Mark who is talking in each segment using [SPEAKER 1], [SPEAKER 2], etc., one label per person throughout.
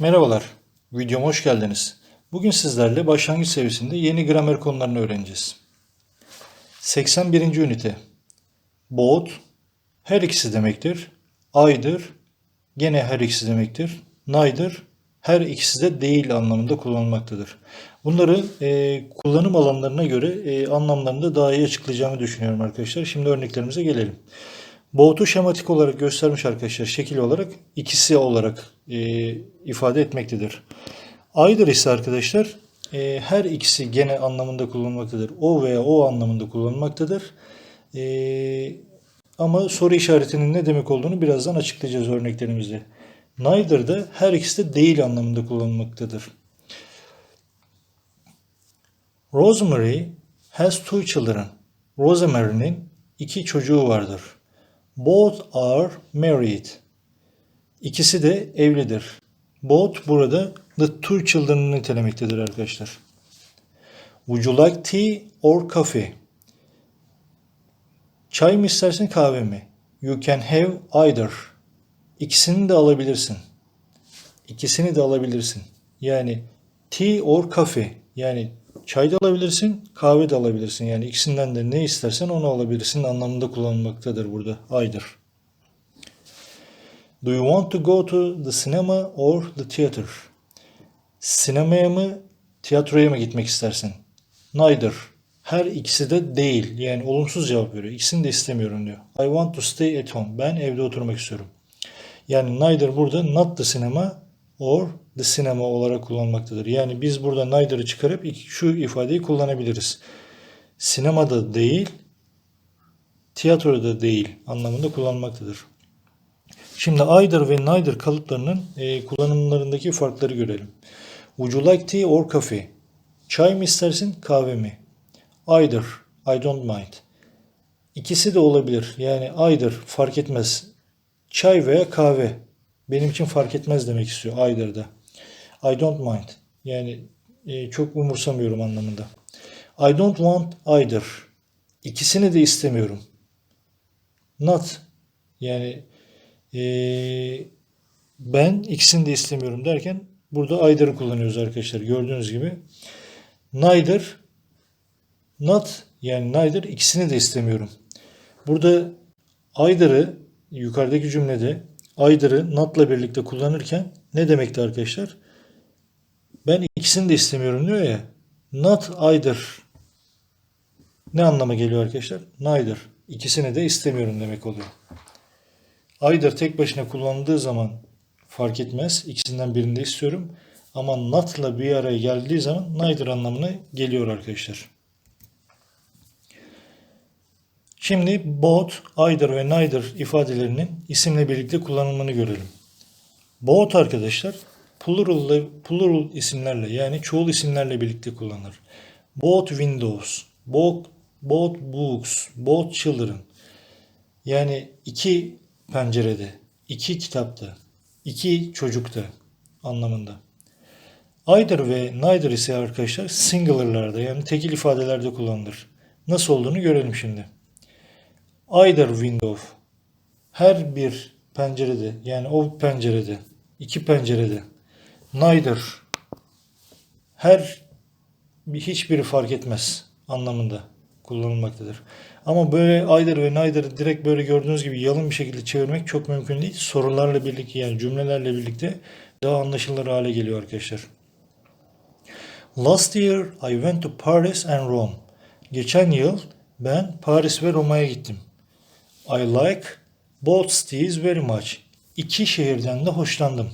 [SPEAKER 1] Merhabalar, videoma hoş geldiniz. Bugün sizlerle başlangıç seviyesinde yeni gramer konularını öğreneceğiz. 81. ünite. Both, her ikisi demektir. Either, gene her ikisi demektir. Neither, her ikisi de değil anlamında kullanılmaktadır. Bunları e, kullanım alanlarına göre e, anlamlarını da daha iyi açıklayacağımı düşünüyorum arkadaşlar. Şimdi örneklerimize gelelim. Boğutu şematik olarak göstermiş arkadaşlar. Şekil olarak ikisi olarak e, ifade etmektedir. Either ise arkadaşlar e, her ikisi gene anlamında kullanılmaktadır. O veya o anlamında kullanılmaktadır. E, ama soru işaretinin ne demek olduğunu birazdan açıklayacağız örneklerimizde. Neither da her ikisi de değil anlamında kullanılmaktadır. Rosemary has two children. Rosemary'nin iki çocuğu vardır. Both are married. İkisi de evlidir. Both burada the two children'ı nitelemektedir arkadaşlar. Would you like tea or coffee? Çay mı istersin kahve mi? You can have either. İkisini de alabilirsin. İkisini de alabilirsin. Yani tea or coffee. Yani çay da alabilirsin, kahve de alabilirsin. Yani ikisinden de ne istersen onu alabilirsin anlamında kullanılmaktadır burada. Either. Do you want to go to the cinema or the theater? Sinemaya mı, tiyatroya mı gitmek istersin? Neither. Her ikisi de değil. Yani olumsuz cevap veriyor. İkisini de istemiyorum diyor. I want to stay at home. Ben evde oturmak istiyorum. Yani neither burada not the cinema or the cinema olarak kullanmaktadır. Yani biz burada neither'ı çıkarıp şu ifadeyi kullanabiliriz. Sinemada değil, tiyatroda değil anlamında kullanmaktadır. Şimdi either ve neither kalıplarının e, kullanımlarındaki farkları görelim. Would you like tea or coffee? Çay mı istersin, kahve mi? Either, I don't mind. İkisi de olabilir. Yani either fark etmez. Çay veya kahve. Benim için fark etmez demek istiyor either'da. I don't mind. Yani e, çok umursamıyorum anlamında. I don't want either. İkisini de istemiyorum. Not. Yani e, ben ikisini de istemiyorum derken burada either'ı kullanıyoruz arkadaşlar. Gördüğünüz gibi. Neither not yani neither ikisini de istemiyorum. Burada either'ı yukarıdaki cümlede either'ı not'la birlikte kullanırken ne demekti arkadaşlar? Ben ikisini de istemiyorum diyor ya. Not either. Ne anlama geliyor arkadaşlar? Neither. İkisini de istemiyorum demek oluyor. Either tek başına kullanıldığı zaman fark etmez. İkisinden birini de istiyorum. Ama not'la bir araya geldiği zaman neither anlamına geliyor arkadaşlar. Şimdi both, either ve neither ifadelerinin isimle birlikte kullanılmanı görelim. Both arkadaşlar plural, plural isimlerle yani çoğul isimlerle birlikte kullanılır. Both windows, both, both books, both children. Yani iki pencerede, iki kitapta, iki çocukta anlamında. Either ve neither ise arkadaşlar singularlarda yani tekil ifadelerde kullanılır. Nasıl olduğunu görelim şimdi. Either window her bir pencerede yani o pencerede iki pencerede neither her hiçbiri fark etmez anlamında kullanılmaktadır. Ama böyle either ve neither direkt böyle gördüğünüz gibi yalın bir şekilde çevirmek çok mümkün değil. Sorularla birlikte yani cümlelerle birlikte daha anlaşılır hale geliyor arkadaşlar. Last year I went to Paris and Rome. Geçen yıl ben Paris ve Roma'ya gittim. I like both cities very much. İki şehirden de hoşlandım.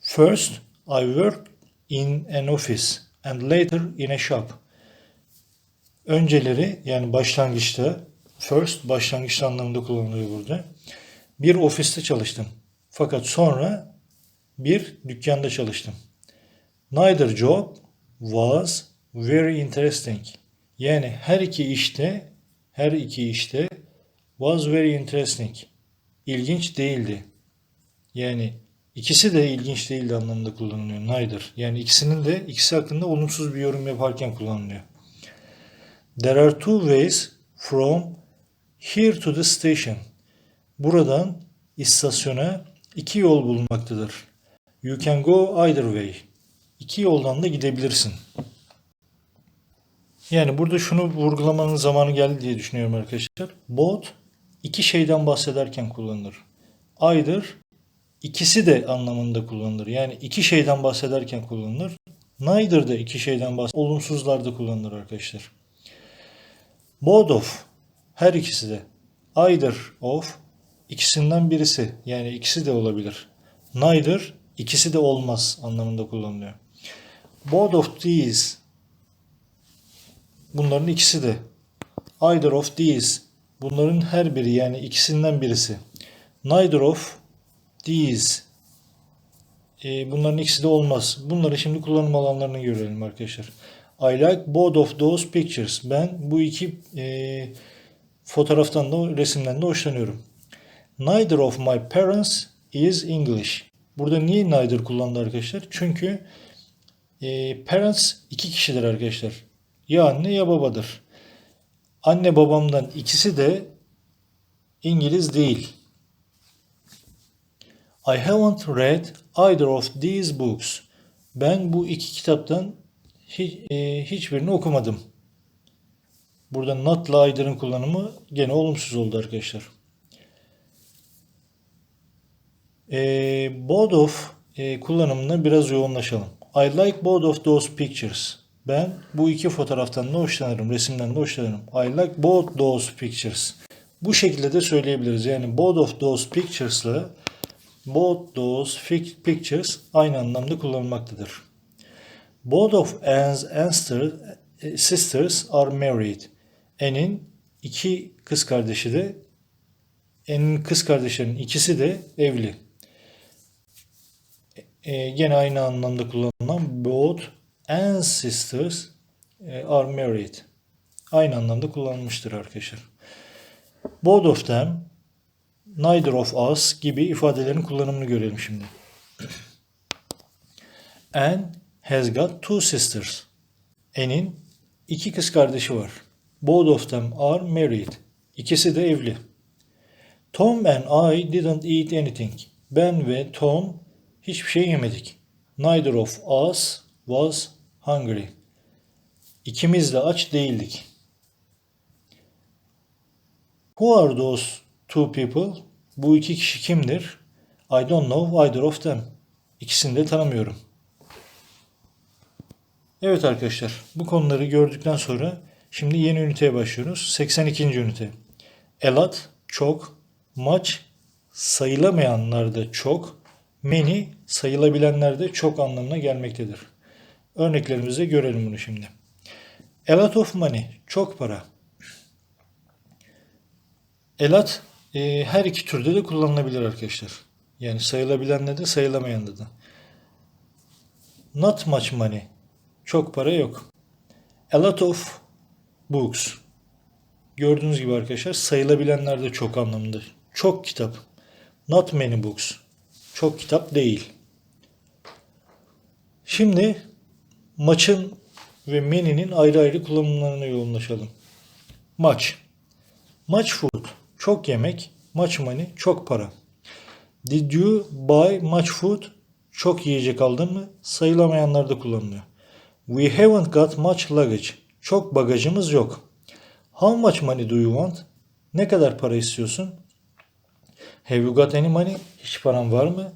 [SPEAKER 1] First, I worked in an office and later in a shop. Önceleri yani başlangıçta first başlangıçta anlamında kullanılıyor burada. Bir ofiste çalıştım. Fakat sonra bir dükkanda çalıştım. Neither job was very interesting. Yani her iki işte her iki işte was very interesting. İlginç değildi. Yani ikisi de ilginç değildi anlamında kullanılıyor. Neither. Yani ikisinin de ikisi hakkında olumsuz bir yorum yaparken kullanılıyor. There are two ways from here to the station. Buradan istasyona iki yol bulunmaktadır. You can go either way. İki yoldan da gidebilirsin. Yani burada şunu vurgulamanın zamanı geldi diye düşünüyorum arkadaşlar. Both iki şeyden bahsederken kullanılır. Either ikisi de anlamında kullanılır. Yani iki şeyden bahsederken kullanılır. Neither de iki şeyden bahseder. Olumsuzlarda kullanılır arkadaşlar. Both of her ikisi de. Either of ikisinden birisi. Yani ikisi de olabilir. Neither ikisi de olmaz anlamında kullanılıyor. Both of these bunların ikisi de. Either of these bunların her biri yani ikisinden birisi. Neither of these e, bunların ikisi de olmaz. Bunları şimdi kullanım alanlarını görelim arkadaşlar. I like both of those pictures. Ben bu iki e, fotoğraftan da resimden de hoşlanıyorum. Neither of my parents is English. Burada niye neither kullandı arkadaşlar? Çünkü e, parents iki kişidir arkadaşlar. Ya anne ya babadır. Anne babamdan ikisi de İngiliz değil. I haven't read either of these books. Ben bu iki kitaptan hiç, e, hiçbirini okumadım. Burada not'la either'ın kullanımı gene olumsuz oldu arkadaşlar. E, both of e, kullanımına biraz yoğunlaşalım. I like both of those pictures. Ben bu iki fotoğraftan da hoşlanırım, resimden de hoşlanırım. I like both those pictures. Bu şekilde de söyleyebiliriz. Yani both of those pictures'la both those pictures aynı anlamda kullanılmaktadır. Both of Anne's ancestor- sisters are married. Anne'in iki kız kardeşi de Anne'in kız kardeşlerinin ikisi de evli. E, gene aynı anlamda kullanılan both Anne's sisters e, are married. Aynı anlamda kullanılmıştır arkadaşlar. Both of them, neither of us gibi ifadelerin kullanımını görelim şimdi. Anne has got two sisters. Anne'in iki kız kardeşi var. Both of them are married. İkisi de evli. Tom and I didn't eat anything. Ben ve Tom hiçbir şey yemedik. Neither of us was hungry. İkimiz de aç değildik. Who are those two people? Bu iki kişi kimdir? I don't know either of them. İkisini de tanımıyorum. Evet arkadaşlar, bu konuları gördükten sonra şimdi yeni üniteye başlıyoruz. 82. ünite. A lot, çok, much, sayılamayanlarda çok, many, sayılabilenlerde çok anlamına gelmektedir. Örneklerimizde görelim bunu şimdi. A lot of money, çok para. A lot e, her iki türde de kullanılabilir arkadaşlar. Yani sayılabilenle de sayılamayanla da. Not much money, çok para yok. A lot of books. Gördüğünüz gibi arkadaşlar sayılabilenler de çok anlamında. Çok kitap. Not many books. Çok kitap değil. Şimdi maçın ve many'nin ayrı ayrı kullanımlarına yoğunlaşalım. Maç. Much food. Çok yemek. Much money. Çok para. Did you buy much food? Çok yiyecek aldın mı? Sayılamayanlarda kullanılıyor. We haven't got much luggage. Çok bagajımız yok. How much money do you want? Ne kadar para istiyorsun? Have you got any money? Hiç paran var mı?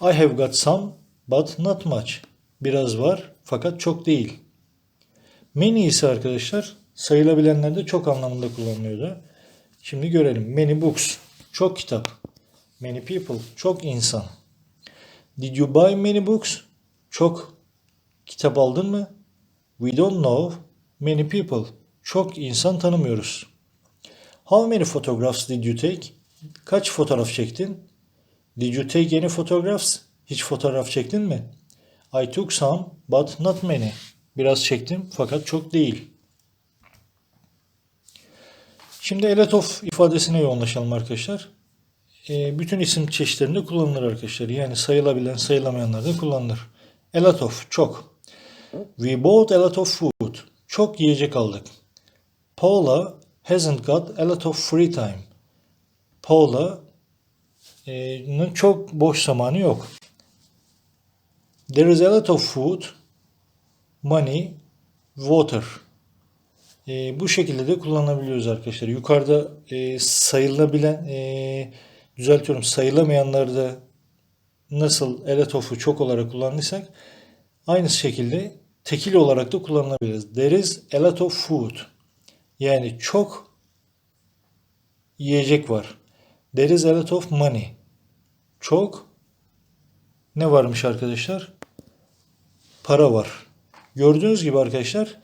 [SPEAKER 1] I have got some but not much. Biraz var fakat çok değil. Many ise arkadaşlar sayılabilenlerde çok anlamında kullanılıyordu. Şimdi görelim. Many books. Çok kitap. Many people. Çok insan. Did you buy many books? Çok kitap aldın mı? We don't know many people. Çok insan tanımıyoruz. How many photographs did you take? Kaç fotoğraf çektin? Did you take any photographs? Hiç fotoğraf çektin mi? I took some but not many. Biraz çektim fakat çok değil. Şimdi a lot of ifadesine yoğunlaşalım arkadaşlar. E, bütün isim çeşitlerinde kullanılır arkadaşlar. Yani sayılabilen sayılamayanlar da kullanılır. A lot of çok. We bought a lot of food. Çok yiyecek aldık. Paula hasn't got a lot of free time. Paula'nın çok boş zamanı yok. There is a lot of food, money, water. E, bu şekilde de kullanabiliyoruz arkadaşlar. Yukarıda e, sayılabilen, e, düzeltiyorum sayılamayanlarda nasıl a lot of'u çok olarak kullandıysak aynı şekilde tekil olarak da kullanılabiliriz. There is a lot of food. Yani çok yiyecek var. There is a lot of money. Çok ne varmış arkadaşlar? Para var. Gördüğünüz gibi arkadaşlar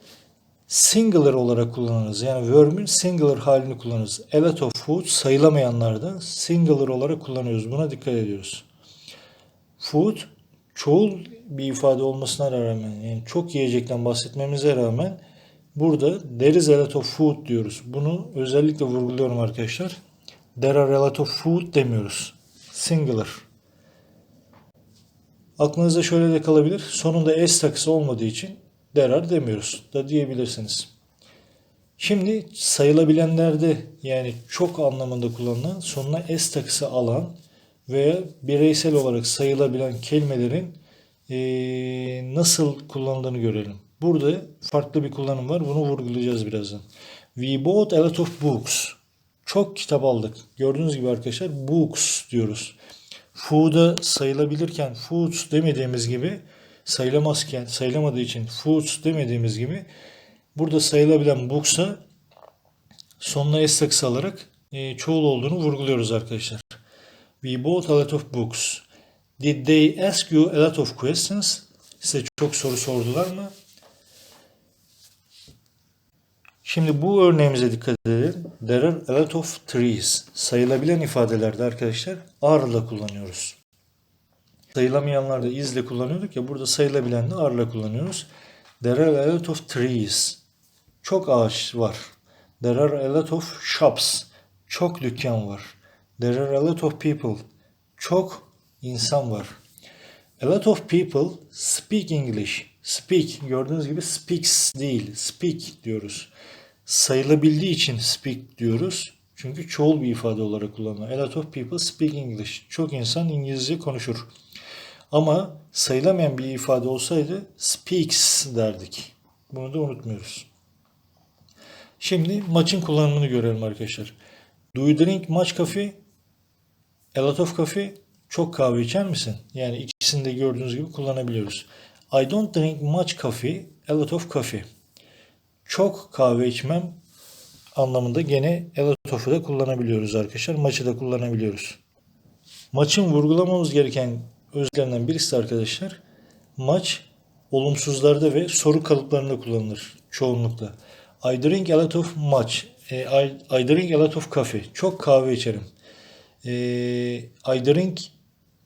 [SPEAKER 1] singular olarak kullanırız. Yani verb'ün singular halini kullanırız. A lot of food sayılamayanlarda singular olarak kullanıyoruz. Buna dikkat ediyoruz. Food çoğul bir ifade olmasına rağmen yani çok yiyecekten bahsetmemize rağmen burada there is a lot of food diyoruz. Bunu özellikle vurguluyorum arkadaşlar. There are a lot of food demiyoruz. Singular. Aklınızda şöyle de kalabilir. Sonunda s takısı olmadığı için there are demiyoruz da diyebilirsiniz. Şimdi sayılabilenlerde yani çok anlamında kullanılan sonuna s takısı alan veya bireysel olarak sayılabilen kelimelerin nasıl kullanıldığını görelim. Burada farklı bir kullanım var. Bunu vurgulayacağız birazdan. We bought a lot of books. Çok kitap aldık. Gördüğünüz gibi arkadaşlar books diyoruz. Food'a sayılabilirken foods demediğimiz gibi sayılamazken sayılamadığı için foods demediğimiz gibi burada sayılabilen books'a sonuna s takısı alarak e, çoğul olduğunu vurguluyoruz arkadaşlar. We bought a lot of books. Did they ask you a lot of questions? Size çok soru sordular mı? Şimdi bu örneğimize dikkat edelim. There are a lot of trees. Sayılabilen ifadelerde arkadaşlar are'la kullanıyoruz. Sayılamayanlarda is'le kullanıyorduk ya burada sayılabilen de are'la kullanıyoruz. There are a lot of trees. Çok ağaç var. There are a lot of shops. Çok dükkan var. There are a lot of people. Çok insan var. A lot of people speak English. Speak gördüğünüz gibi speaks değil. Speak diyoruz. Sayılabildiği için speak diyoruz. Çünkü çoğul bir ifade olarak kullanılıyor. A lot of people speak English. Çok insan İngilizce konuşur. Ama sayılamayan bir ifade olsaydı speaks derdik. Bunu da unutmuyoruz. Şimdi maçın kullanımını görelim arkadaşlar. Do you drink much coffee? A lot of coffee. Çok kahve içer misin? Yani ikisini de gördüğünüz gibi kullanabiliyoruz. I don't drink much coffee. A lot of coffee. Çok kahve içmem anlamında gene a lot of'u da kullanabiliyoruz arkadaşlar. Maçı da kullanabiliyoruz. Maçın vurgulamamız gereken özelliklerinden birisi arkadaşlar maç olumsuzlarda ve soru kalıplarında kullanılır çoğunlukla. I drink a lot of much. E, I, I drink a lot of coffee. Çok kahve içerim. E, I drink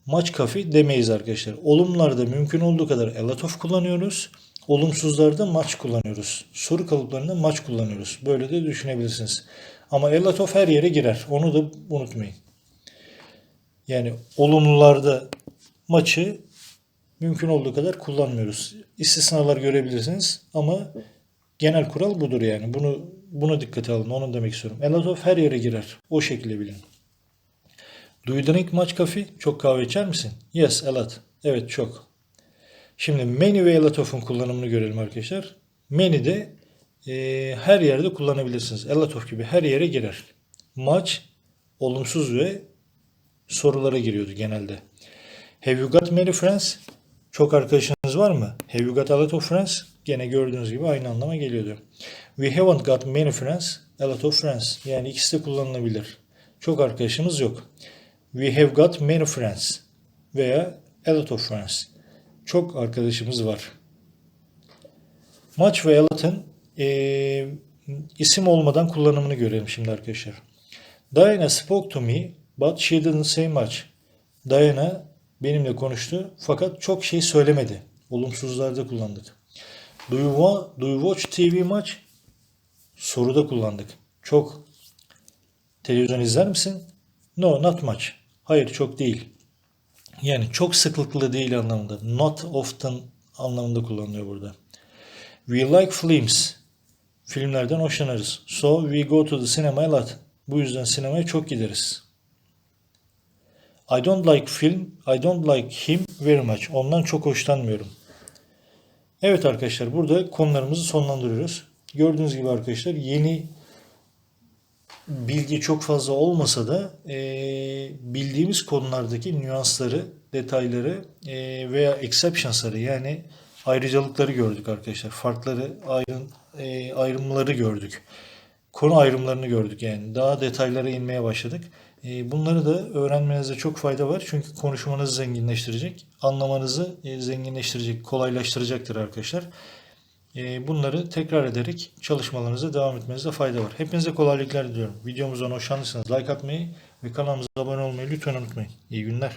[SPEAKER 1] much coffee demeyiz arkadaşlar. Olumlarda mümkün olduğu kadar a of kullanıyoruz. Olumsuzlarda much kullanıyoruz. Soru kalıplarında much kullanıyoruz. Böyle de düşünebilirsiniz. Ama a of her yere girer. Onu da unutmayın. Yani olumlularda maçı mümkün olduğu kadar kullanmıyoruz. İstisnalar görebilirsiniz ama genel kural budur yani. Bunu buna dikkate alın. Onu demek istiyorum. A of her yere girer. O şekilde bilin. Do you drink much coffee? Çok kahve içer misin? Yes, a lot. Evet, çok. Şimdi many ve a lot of'un kullanımını görelim arkadaşlar. Many de e, her yerde kullanabilirsiniz. A lot of gibi her yere girer. Much olumsuz ve sorulara giriyordu genelde. Have you got many friends? Çok arkadaşınız var mı? Have you got a lot of friends? Gene gördüğünüz gibi aynı anlama geliyordu. We haven't got many friends, a lot of friends. Yani ikisi de kullanılabilir. Çok arkadaşımız yok. We have got many friends veya a lot of friends. Çok arkadaşımız var. Much ve a lot'ın e, isim olmadan kullanımını görelim şimdi arkadaşlar. Diana spoke to me but she didn't say much. Diana benimle konuştu fakat çok şey söylemedi. Olumsuzlarda kullandık. Do you, do you watch TV much? Soruda kullandık. Çok televizyon izler misin? No, not much. Hayır, çok değil. Yani çok sıklıkla değil anlamında. Not often anlamında kullanılıyor burada. We like films. Filmlerden hoşlanırız. So we go to the cinema a lot. Bu yüzden sinemaya çok gideriz. I don't like film. I don't like him very much. Ondan çok hoşlanmıyorum. Evet arkadaşlar burada konularımızı sonlandırıyoruz. Gördüğünüz gibi arkadaşlar yeni bilgi çok fazla olmasa da eee, bildiğimiz konulardaki nüansları, detayları eee, veya exceptions'ları yani ayrıcalıkları gördük arkadaşlar. Farkları, ayrın, eee, ayrımları gördük. Konu ayrımlarını gördük yani. Daha detaylara inmeye başladık. Eee, bunları da öğrenmenizde çok fayda var. Çünkü konuşmanızı zenginleştirecek, anlamanızı eee, zenginleştirecek, kolaylaştıracaktır arkadaşlar. Ee, Bunları tekrar ederek çalışmalarınıza devam etmenizde fayda var. Hepinize kolaylıklar diliyorum. Videomuzdan hoşlandıysanız like atmayı ve kanalımıza abone olmayı lütfen unutmayın. İyi günler.